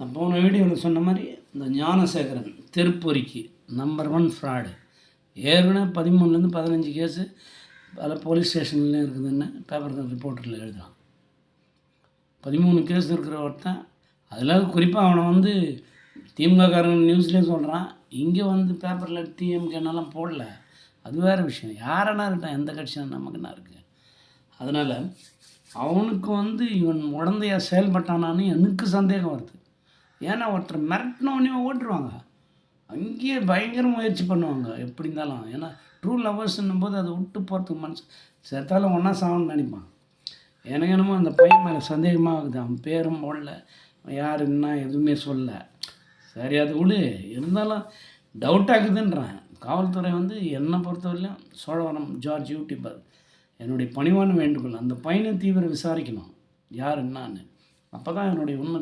நான் போன வீடியோவில் சொன்ன மாதிரி இந்த ஞானசேகரன் திருப்பொறிக்கு நம்பர் ஒன் ஃப்ராடு ஏற்கனவே பதிமூணுலேருந்து பதினஞ்சு கேஸு பல போலீஸ் ஸ்டேஷன்லேயும் இருக்குதுன்னு பேப்பர் ரிப்போர்ட்டரில் எழுதுறான். பதிமூணு கேஸ் இருக்கிற ஒருத்தன் அதில் குறிப்பாக அவனை வந்து திமுககாரன் நியூஸ்லேயும் சொல்கிறான் இங்கே வந்து பேப்பரில் டிஎம்கேனெல்லாம் போடல. அது வேறு விஷயம். யாரனா இருக்கட்டும் எந்த கட்சியும் நமக்கு என்ன இருக்குது அதனால் அவனுக்கு வந்து இவன் உடந்தையாக செயல்பட்டானான்னு எனக்கு சந்தேகம் வருது. ஏன்னா ஒருத்தர் மிரட்டினோடனே ஓட்டுருவாங்க. அங்கேயே பயங்கர முயற்சி பண்ணுவாங்க எப்படி இருந்தாலும். ஏன்னா ட்ரூ லவர்ஸ்ன்னும் போது அதை விட்டு போகிறதுக்கு மனசு செத்தாலும் ஒன்றா சாகணும்னு நினைப்பான். எனக்கு என்னமோ அந்த பையன் மேலே சந்தேகமாக இருக்குது. அவன் பேரும் போடல யார் என்ன எதுவுமே சொல்ல சரி அது விடு. இருந்தாலும் டவுட் ஆகுதுன்றான். காவல்துறை வந்து என்னை பொறுத்தவரையிலும் சோழவரம் ஜார்ஜ் யூடியூபர் என்னுடைய பணிவான வேண்டுகோள். அந்த பையனை தீவிர விசாரிக்கணும். யார் என்னான்னு. அப்போ தான் என்னுடைய உண்மை